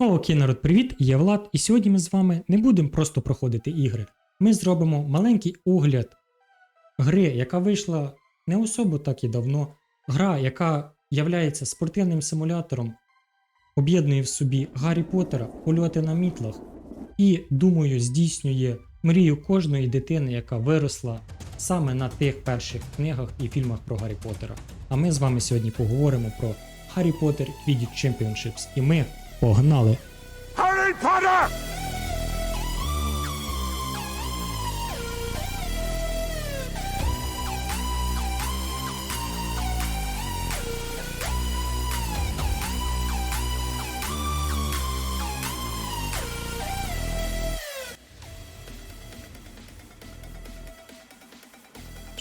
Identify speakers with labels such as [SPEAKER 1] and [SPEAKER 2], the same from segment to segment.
[SPEAKER 1] Окей, народ, привіт! Я Влад, і сьогодні ми з вами не будемо просто проходити ігри. Ми зробимо маленький огляд гри, яка вийшла не особо так і давно. Гра, яка являється спортивним симулятором, об'єднує в собі Гаррі Поттера, польоти на мітлах і, думаю, здійснює мрію кожної дитини, яка виросла саме на тих перших книгах і фільмах про Гаррі Поттера. А ми з вами сьогодні поговоримо про Гаррі Поттер Quidditch Championships. І ми погнали!
[SPEAKER 2] Harry Potter!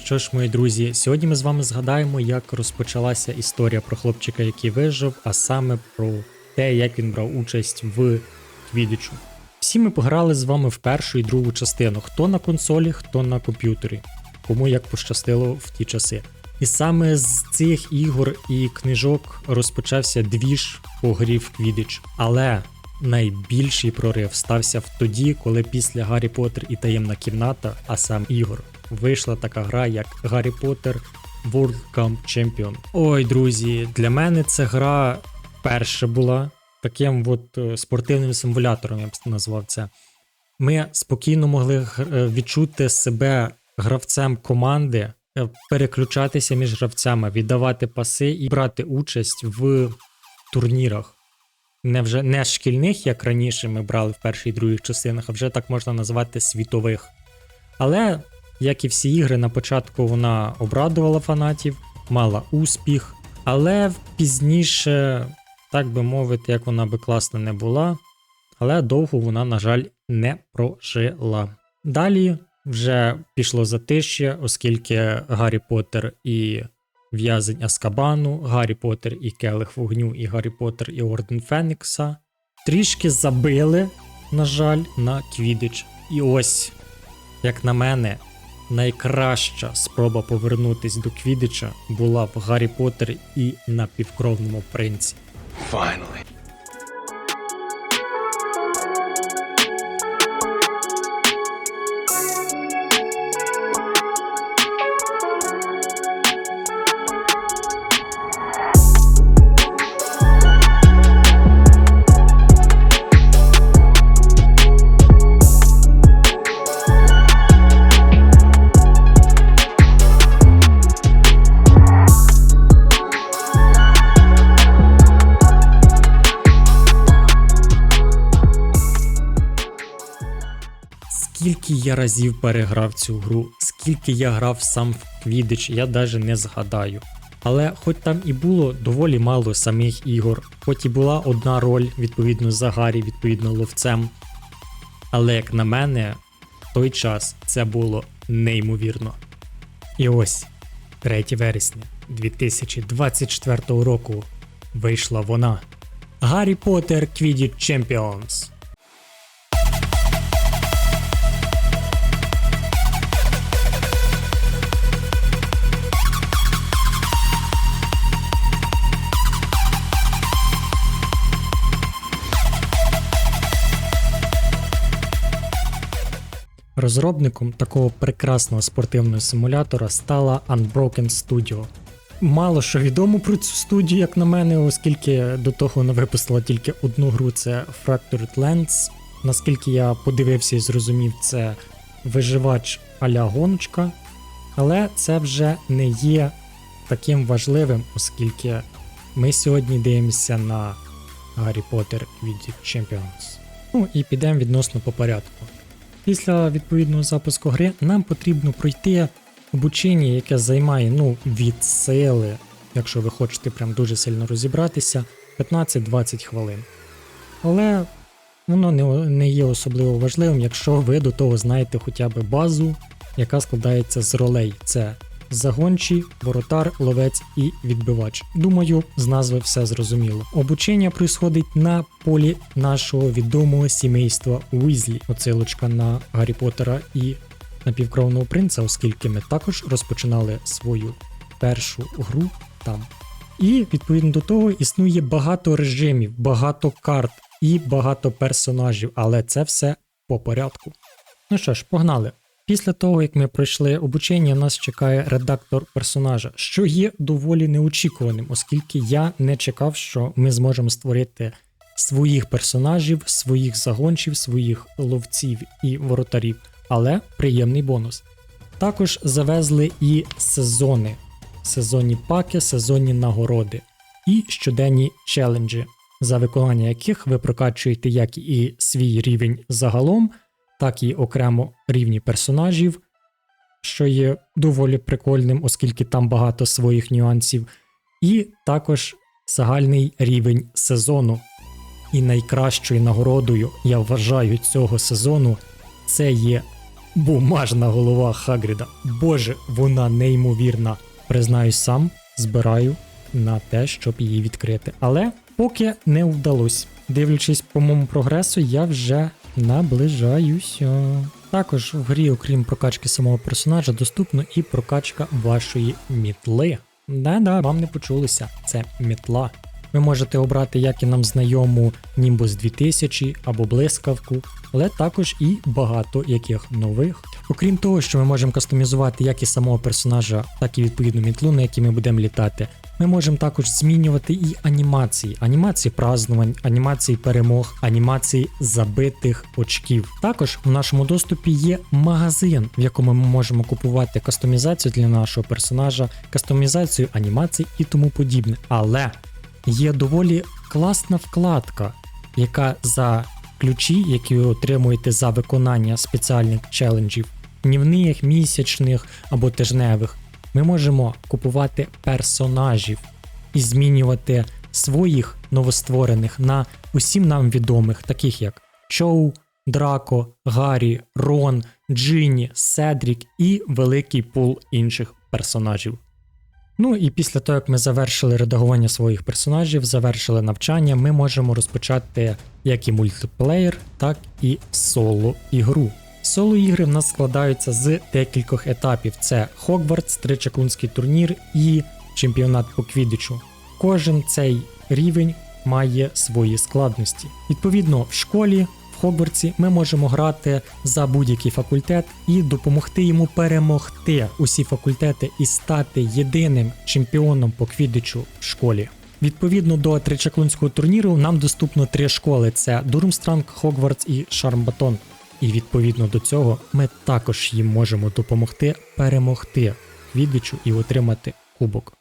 [SPEAKER 1] Що ж, мої друзі, сьогодні ми з вами згадаємо, як розпочалася історія про хлопчика, який вижив, а саме про те, як він брав участь в Квідічу. Всі ми пограли з вами в першу і другу частину, хто на консолі, хто на комп'ютері, кому як пощастило в ті часи. І саме з цих ігор і книжок розпочався двіж по грі в Квідіч. Але найбільший прорив стався в тоді, коли після Гаррі Поттер і таємна кімната, а сам ігор, вийшла така гра, як Гаррі Поттер World Cup Champion. Ой, друзі, для мене ця гра перша була таким от е, спортивним симулятором, я б назвав це. Ми спокійно могли е, відчути себе гравцем команди, е, переключатися між гравцями, віддавати паси і брати участь в турнірах. Не вже не шкільних, як раніше ми брали в першій і другій частинах, а вже так можна назвати світових. Але, як і всі ігри, на початку вона обрадувала фанатів, мала успіх, але пізніше, так би мовити, як вона би класна не була, але довго вона, на жаль, не прожила. Далі вже пішло затишє, оскільки Гаррі Поттер і В'язень Аскабану, Гаррі Поттер і Келих Вогню, і Гаррі Поттер і Орден Фенікса трішки забили, на жаль, на Квідич. І ось, як на мене, найкраща спроба повернутись до Квідича була в Гаррі Поттері і на півкровному принці.
[SPEAKER 2] Finally.
[SPEAKER 1] Разів переграв цю гру, скільки я грав сам в Квідич, я навіть не згадаю. Але хоч там і було доволі мало самих ігор, хоч і була одна роль, відповідно за Гаррі, відповідно ловцем. Але як на мене, в той час це було неймовірно. І ось 3 вересня 2024 року вийшла вона. Гаррі Поттер Quidditch Champions. Розробником такого прекрасного спортивного симулятора стала Unbroken Studio. Мало що відомо про цю студію, як на мене, оскільки до того вона випустила тільки одну гру це Fractured Lands. Наскільки я подивився і зрозумів, це виживач а-ля гоночка. Але це вже не є таким важливим, оскільки ми сьогодні дивимося на Гаррі Поттер Quidditch Champions. Ну і підемо відносно по порядку. Після відповідного запуску гри нам потрібно пройти обучення, яке займає ну, від сили, якщо ви хочете прям дуже сильно розібратися, 15-20 хвилин. Але воно не, не є особливо важливим, якщо ви до того знаєте хоча б базу, яка складається з ролей. Це загончий, воротар, ловець і відбивач. Думаю, з назви все зрозуміло. Обучення происходить на полі нашого відомого сімейства Уізлі. Оцилочка на Гаррі Поттера і напівкровного принца, оскільки ми також розпочинали свою першу гру там. І відповідно до того існує багато режимів, багато карт, і багато персонажів, але це все по порядку. Ну що ж, погнали. Після того, як ми пройшли обучення, нас чекає редактор персонажа, що є доволі неочікуваним, оскільки я не чекав, що ми зможемо створити своїх персонажів, своїх загончів, своїх ловців і воротарів. Але приємний бонус. Також завезли і сезони, сезонні паки, сезонні нагороди і щоденні челенджі, за виконання яких ви прокачуєте як і свій рівень загалом, так і окремо рівні персонажів, що є доволі прикольним, оскільки там багато своїх нюансів, і також загальний рівень сезону. І найкращою нагородою, я вважаю, цього сезону це є бумажна голова Хагріда. Боже, вона неймовірна. Признаюсь сам, збираю на те, щоб її відкрити. Але поки не вдалося. Дивлячись по моєму прогресу, я вже наближаюся. Також в грі, окрім прокачки самого персонажа, доступна і прокачка вашої мітли. Да-да, вам не почулися, це мітла. Ви можете обрати як і нам знайому Nimbus 2000 або блискавку, але також і багато яких нових. Окрім того, що ми можемо кастомізувати як і самого персонажа, так і відповідну мітлу, на якій ми будемо літати. Ми можемо також змінювати і анімації, анімації празднувань, анімації перемог, анімації забитих очків. Також в нашому доступі є магазин, в якому ми можемо купувати кастомізацію для нашого персонажа, кастомізацію анімацій і тому подібне. Але є доволі класна вкладка, яка за ключі, які ви отримуєте за виконання спеціальних челенджів, днівних, місячних або тижневих, ми можемо купувати персонажів і змінювати своїх новостворених на усім нам відомих, таких як Чоу, Драко, Гаррі, Рон, Джині, Седрік і великий пул інших персонажів. Ну і після того, як ми завершили редагування своїх персонажів, завершили навчання, ми можемо розпочати як і мультиплеєр, так і соло ігру. Соло ігри в нас складаються з декількох етапів: це Хогвартс, тричаклунський турнір і чемпіонат по квідичу. Кожен цей рівень має свої складності. Відповідно, в школі Хогвартсі ми можемо грати за будь-який факультет і допомогти йому перемогти усі факультети і стати єдиним чемпіоном по квідичу в школі. Відповідно до тричаклунського турніру нам доступно три школи: це Дурмстранг, Хогвартс і Шармбатон. І відповідно до цього ми також їм можемо допомогти перемогти квідичу і отримати кубок.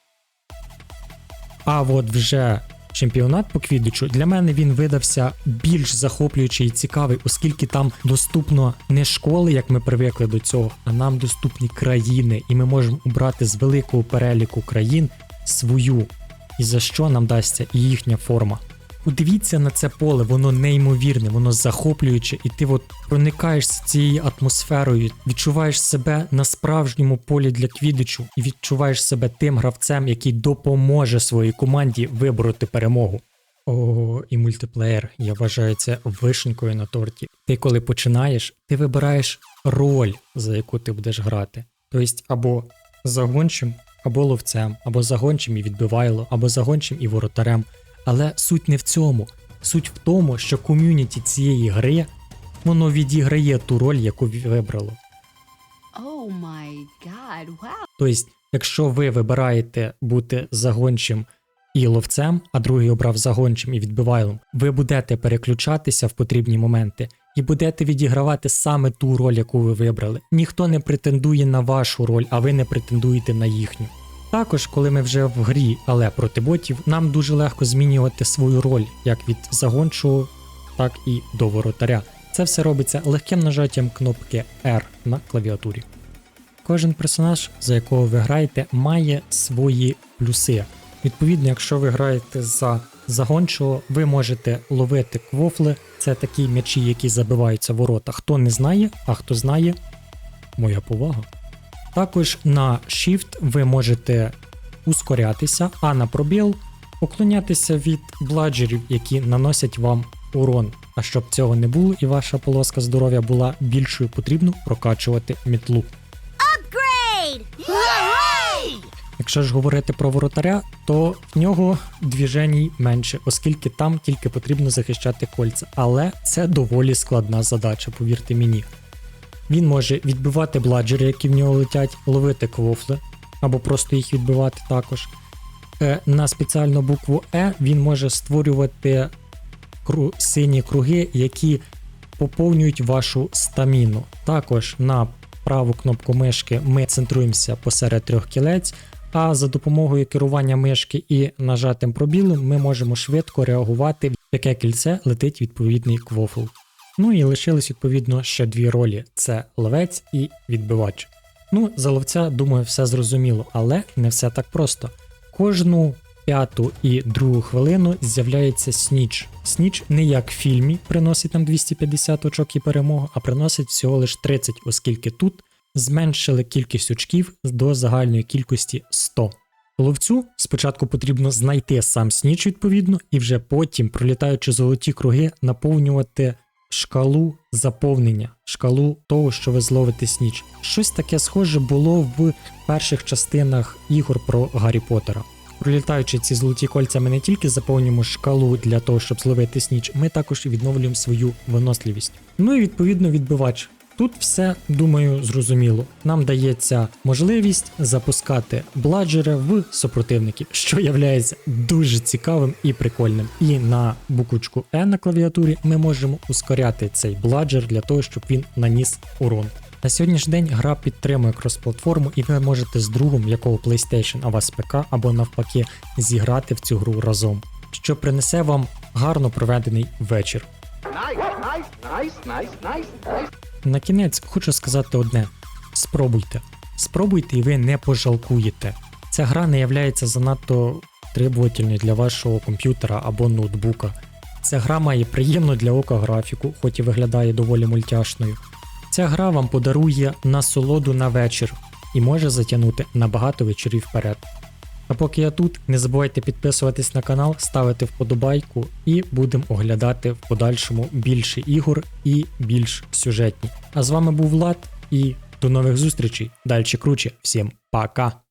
[SPEAKER 1] А от вже чемпіонат по квідичу для мене він видався більш захоплюючий і цікавий, оскільки там доступно не школи, як ми привикли до цього, а нам доступні країни, і ми можемо обрати з великого переліку країн свою, і за що нам дасться їхня форма. Подивіться на це поле, воно неймовірне, воно захоплююче, і ти от проникаєшся цією атмосферою, відчуваєш себе на справжньому полі для квідичу і відчуваєш себе тим гравцем, який допоможе своїй команді вибороти перемогу. О, і мультиплеєр, я вважаю це вишенькою на торті. Ти коли починаєш, ти вибираєш роль, за яку ти будеш грати. Тобто або загончим, або ловцем, або загончим і відбивайло, або загончим і воротарем. Але суть не в цьому. Суть в тому, що ком'юніті цієї гри воно відіграє ту роль, яку вибрало.
[SPEAKER 3] Oh my god, wow.
[SPEAKER 1] Тобто, якщо ви вибираєте бути загончим і ловцем, а другий обрав загончим і відбивайлом, ви будете переключатися в потрібні моменти і будете відігравати саме ту роль, яку ви вибрали. Ніхто не претендує на вашу роль, а ви не претендуєте на їхню. Також, коли ми вже в грі, але проти ботів, нам дуже легко змінювати свою роль як від загончого, так і до воротаря. Це все робиться легким нажаттям кнопки R на клавіатурі. Кожен персонаж, за якого ви граєте, має свої плюси. Відповідно, якщо ви граєте за загончого, ви можете ловити квофли. Це такі м'ячі, які забиваються в ворота. Хто не знає, а хто знає, моя повага. Також на Shift ви можете ускорятися, а на пробіл уклонятися від бладжерів, які наносять вам урон. А щоб цього не було і ваша полоска здоров'я була більшою, потрібно прокачувати мітлу. Якщо ж говорити про воротаря, то в нього двіженій менше, оскільки там тільки потрібно захищати кольця. Але це доволі складна задача, повірте мені. Він може відбивати бладжери, які в нього летять, ловити квофли, або просто їх відбивати також. Е, на спеціальну букву Е він може створювати сині круги, які поповнюють вашу стаміну. Також на праву кнопку мишки ми центруємося посеред трьох кілець, а за допомогою керування мишки і нажатим пробілом ми можемо швидко реагувати, в яке кільце летить відповідний квофл. Ну і лишились відповідно ще дві ролі: це ловець і відбивач. Ну, за ловця, думаю, все зрозуміло, але не все так просто. Кожну п'яту і другу хвилину з'являється сніч. Сніч не як в фільмі приносить нам 250 очок і перемогу, а приносить всього лише 30, оскільки тут зменшили кількість очків до загальної кількості 100. Ловцю спочатку потрібно знайти сам сніч відповідно, і вже потім, пролітаючи золоті круги, наповнювати шкалу заповнення, шкалу того, що ви зловите сніч. Щось таке схоже було в перших частинах ігор про Гаррі Поттера. Пролітаючи ці золоті кольця, ми не тільки заповнюємо шкалу для того, щоб зловити сніч, ми також відновлюємо свою виносливість. Ну і відповідно відбивач. Тут все, думаю, зрозуміло. Нам дається можливість запускати бладжери в супротивників, що є дуже цікавим і прикольним. І на буквочку E на клавіатурі ми можемо ускоряти цей бладжер для того, щоб він наніс урон. На сьогоднішній день гра підтримує крос-платформу, і ви можете з другом, якого PlayStation, а вас ПК, або навпаки, зіграти в цю гру разом, що принесе вам гарно проведений вечір. На кінець хочу сказати одне: спробуйте. Спробуйте і ви не пожалкуєте. Ця гра не є занадто требувательною для вашого комп'ютера або ноутбука. Ця гра має приємну для ока графіку, хоч і виглядає доволі мультяшною. Ця гра вам подарує насолоду на вечір і може затягнути на багато вечорів вперед. А поки я тут, не забувайте підписуватись на канал, ставити вподобайку і будемо оглядати в подальшому більше ігор і більш сюжетні. А з вами був Влад і до нових зустрічей. Дальше круче. Всім пока!